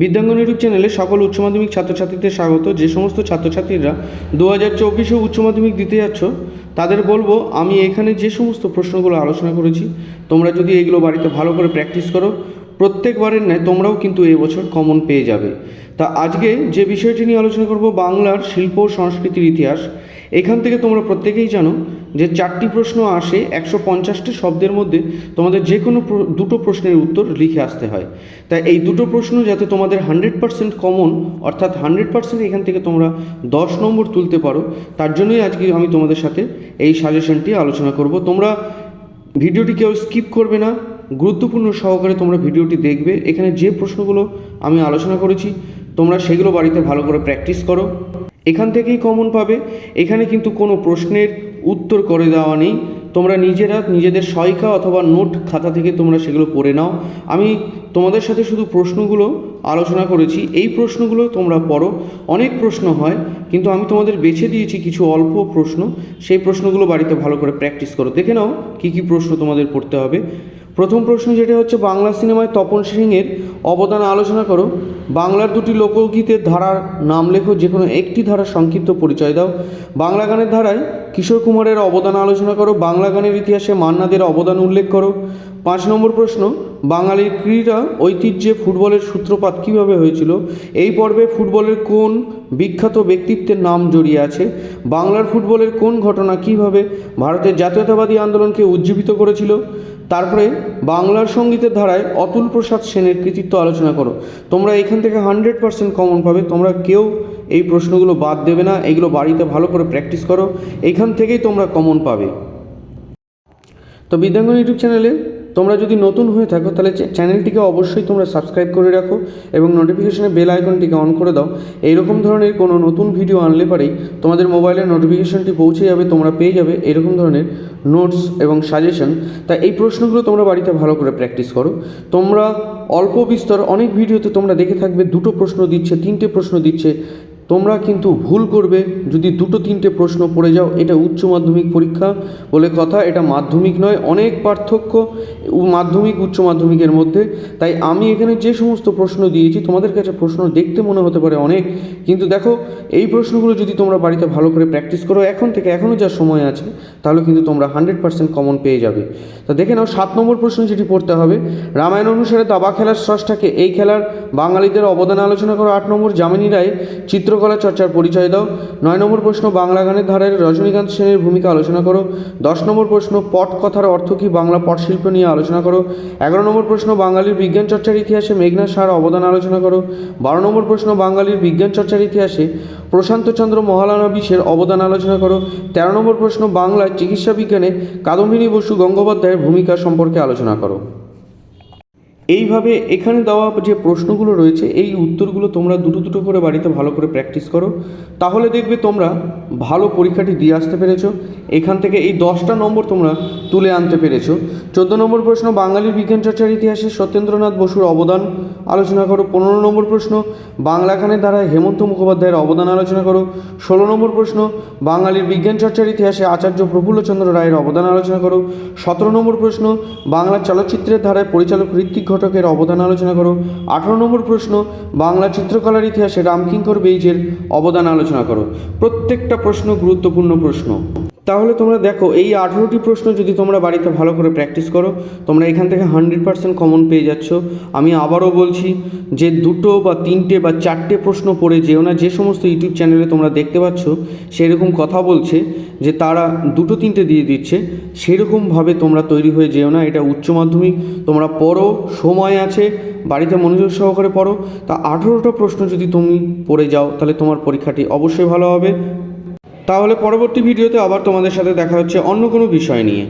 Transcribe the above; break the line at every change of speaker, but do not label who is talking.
বিদ্যাঙ্গন YouTube চ্যানেলে সকল উচ্চ মাধ্যমিক ছাত্রছাত্রীদের স্বাগত। যে সমস্ত ছাত্রছাত্রীরা দু হাজার চব্বিশে উচ্চ মাধ্যমিক দিতে যাচ্ছ, তাদের বলব, আমি এখানে যে সমস্ত প্রশ্নগুলো আলোচনা করেছি, তোমরা যদি এগুলো বাড়িতে ভালো করে প্র্যাকটিস করো প্রত্যেকবারের ন্যায় তোমরাও কিন্তু এবছর কমন পেয়ে যাবে। তা আজকে যে বিষয়টি নিয়ে আলোচনা করব বাংলার শিল্প ও সংস্কৃতির ইতিহাস, এখান থেকে তোমরা প্রত্যেকেই জানো যে চারটি প্রশ্ন আসে একশো পঞ্চাশটি শব্দের মধ্যে তোমাদের যে কোনো দুটো প্রশ্নের উত্তর লিখে আসতে হয়। তাই এই দুটো প্রশ্ন যাতে তোমাদের হান্ড্রেড পার্সেন্ট কমন অর্থাৎ হান্ড্রেড পার্সেন্ট এখান থেকে তোমরা দশ নম্বর তুলতে পারো, তার জন্যই আজকে আমি তোমাদের সাথে এই সাজেশনটি আলোচনা করব। তোমরা ভিডিওটি কেউ স্কিপ করবে না। গুরুত্বপূর্ণ সহকারে তোমরা ভিডিওটি দেখবে। এখানে যে প্রশ্নগুলো আমি আলোচনা করেছি, তোমরা সেগুলো বাড়িতে ভালো করে প্র্যাকটিস করো। এখান থেকেই কমন পাবে। এখানে কিন্তু কোনো প্রশ্নের উত্তর করে দেওয়া নেই। তোমরা নিজেরা নিজেদের সহায়িকা অথবা নোট খাতা থেকে তোমরা সেগুলো পড়ে নাও। আমি তোমাদের সাথে শুধু প্রশ্নগুলো আলোচনা করেছি। এই প্রশ্নগুলো তোমরা পড়ো। অনেক প্রশ্ন হয়, কিন্তু আমি তোমাদের বেছে দিয়েছি কিছু অল্প প্রশ্ন। সেই প্রশ্নগুলো বাড়িতে ভালো করে প্র্যাকটিস করো। দেখে নাও কী কী প্রশ্ন তোমাদের পড়তে হবে। প্রথম প্রশ্ন যেটা হচ্ছে, বাংলা সিনেমায় তপন সিংয়ের অবদান আলোচনা করো। বাংলার দুটি লোকগীতের ধারার নাম লেখো যে কোনো একটি ধারার সংক্ষিপ্ত পরিচয় দাও। বাংলা গানের ধারায় কিশোর কুমারের অবদান আলোচনা করো, বাংলা গানের ইতিহাসে মান্নাদের অবদান উল্লেখ করো। পাঁচ নম্বর প্রশ্ন, বাঙালির ক্রীড়া ঐতিহ্যে ফুটবলের সূত্রপাত কীভাবে হয়েছিল? এই পর্বে ফুটবলের কোন বিখ্যাত ব্যক্তিত্বের নাম জড়িয়ে আছে? বাংলার ফুটবলের কোন ঘটনা কীভাবে ভারতের জাতীয়তাবাদী আন্দোলনকে উজ্জীবিত করেছিল? তারপরে বাংলার সঙ্গীতের ধারায় অতুল প্রসাদ সেনের কৃতিত্ব আলোচনা করো। তোমরা এখান থেকে হান্ড্রেড পার্সেন্ট কমন পাবে। তোমরা কেউ এই প্রশ্নগুলো বাদ দেবে না। এগুলো বাড়িতে ভালো করে প্র্যাকটিস করো। এখান থেকেই তোমরা কমন পাবে। তো বিদ্যাঙ্গন ইউটিউব চ্যানেলে তোমরা যদি নতুন হয়ে থাকো, তাহলে চ্যানেলটিকে অবশ্যই তোমরা সাবস্ক্রাইব করে রাখো এবং নোটিফিকেশনে বেল আইকনটিকে অন করে দাও। এইরকম ধরনের কোনো নতুন ভিডিও আনলে পরেই তোমাদের মোবাইলের নোটিফিকেশনটি পৌঁছে যাবে, তোমরা পেয়ে যাবে। এরকম ধরনের নোটস এবং সাজেশন তা এই প্রশ্নগুলো তোমরা বাড়িতে ভালো করে প্র্যাকটিস করো। তোমরা অল্প বিস্তর অনেক ভিডিওতে তোমরা দেখে থাকবে, দুটো প্রশ্ন দিচ্ছে, তিনটে প্রশ্ন দিচ্ছে তোমরা কিন্তু ভুল করবে যদি দুটো তিনটে প্রশ্ন পড়ে যাও। এটা উচ্চ মাধ্যমিক পরীক্ষা বলে কথা, এটা মাধ্যমিক নয়, অনেক পার্থক্য মাধ্যমিক, উচ্চ মাধ্যমিকের মধ্যে। তাই আমি এখানে যে সমস্ত প্রশ্ন দিয়েছি, তোমাদের কাছে প্রশ্ন দেখতে মনে হতে পারে অনেক। কিন্তু দেখো, এই প্রশ্নগুলো যদি তোমরা বাড়িতে ভালো করে প্র্যাকটিস করো, এখন থেকে এখনও যা সময় আছে, তাহলে কিন্তু তোমরা হান্ড্রেড পার্সেন্ট কমন পেয়ে যাবে। তা দেখে নাও, সাত নম্বর প্রশ্ন যেটি পড়তে হবে, রামায়ণ অনুসারে দাবা খেলার স্রষ্টাকে এই খেলার বাঙালিদের অবদান আলোচনা করো। আট নম্বর, যামিনী রায় চিত্রকলা চর্চার পরিচয় দাও। নয় নম্বর প্রশ্ন, বাংলা গানের ধারায় রজনীকান্ত সেনের ভূমিকা আলোচনা করো। দশ নম্বর প্রশ্ন, পট কথার অর্থ কী? বাংলা পট শিল্প নিয়ে আলোচনা করো। এগারো নম্বর প্রশ্ন, বাঙালির বিজ্ঞান চর্চার ইতিহাসে মেঘনা সার অবদান আলোচনা করো। বারো নম্বর প্রশ্ন, বাঙালির বিজ্ঞান চর্চার ইতিহাসে প্রশান্তচন্দ্র মহালানবিশের অবদান আলোচনা করো। তেরো নম্বর প্রশ্ন, বাংলায় চিকিৎসা বিজ্ঞানে কাদম্বিনী বসু গঙ্গোপাধ্যায়ের ভূমিকা সম্পর্কে আলোচনা করো। এইভাবে এখানে দেওয়া যে প্রশ্নগুলো রয়েছে, এই উত্তরগুলো তোমরা দুটো দুটো করে বাড়িতে ভালো করে প্র্যাকটিস করো। তাহলে দেখবে তোমরা ভালো পরীক্ষাটি দিয়ে আসতে পেরেছ। এখান থেকে এই দশটা নম্বর তোমরা তুলে আনতে পেরেছ। চোদ্দ নম্বর প্রশ্ন, বাঙালির বিজ্ঞান চর্চার ইতিহাসে সত্যেন্দ্রনাথ বসুর অবদান আলোচনা করো। পনেরো নম্বর প্রশ্ন, বাংলা গানের দ্বারায় হেমন্ত মুখোপাধ্যায়ের অবদান আলোচনা করো। ষোলো নম্বর প্রশ্ন, বাঙালির বিজ্ঞান চর্চার ইতিহাসে আচার্য প্রফুল্লচন্দ্র রায়ের অবদান আলোচনা করো। সতেরো নম্বর প্রশ্ন, বাংলা চলচ্চিত্রের ধারায় পরিচালক ঋত্বিক ঘটকের অবদান আলোচনা করো। আঠারো নম্বর প্রশ্ন, বাংলা চিত্রকলার ইতিহাসে রামকিঙ্কর বেইজের অবদান আলোচনা করো। প্রত্যেকটা প্রশ্ন গুরুত্বপূর্ণ প্রশ্ন। তাহলে তোমরা দেখো, এই আঠেরোটি প্রশ্ন যদি তোমরা বাড়িতে ভালো করে প্র্যাকটিস করো, তোমরা এখান থেকে হান্ড্রেড পার্সেন্ট কমন পেয়ে যাচ্ছ। আমি আবারও বলছি যে দুটো বা তিনটে বা চারটে প্রশ্ন পড়ে যেও না, যে সমস্ত ইউটিউব চ্যানেলে তোমরা দেখতে পাচ্ছ, সেরকম কথা বলছে যে তারা দুটো তিনটে দিয়ে দিচ্ছে সেরকমভাবে তোমরা তৈরি হয়ে যেও না। এটা উচ্চ মাধ্যমিক, তোমরা পড়ো, সময় আছে, বাড়িতে মনোযোগ সহকারে পড়ো। তা আঠেরোটা প্রশ্ন যদি তুমি পড়ে যাও, তাহলে তোমার পরীক্ষাটি অবশ্যই ভালো হবে। তাহলে পরবর্তী ভিডিওতে আবার তোমাদের সাথে দেখা হচ্ছে অন্য কোনো বিষয় নিয়ে।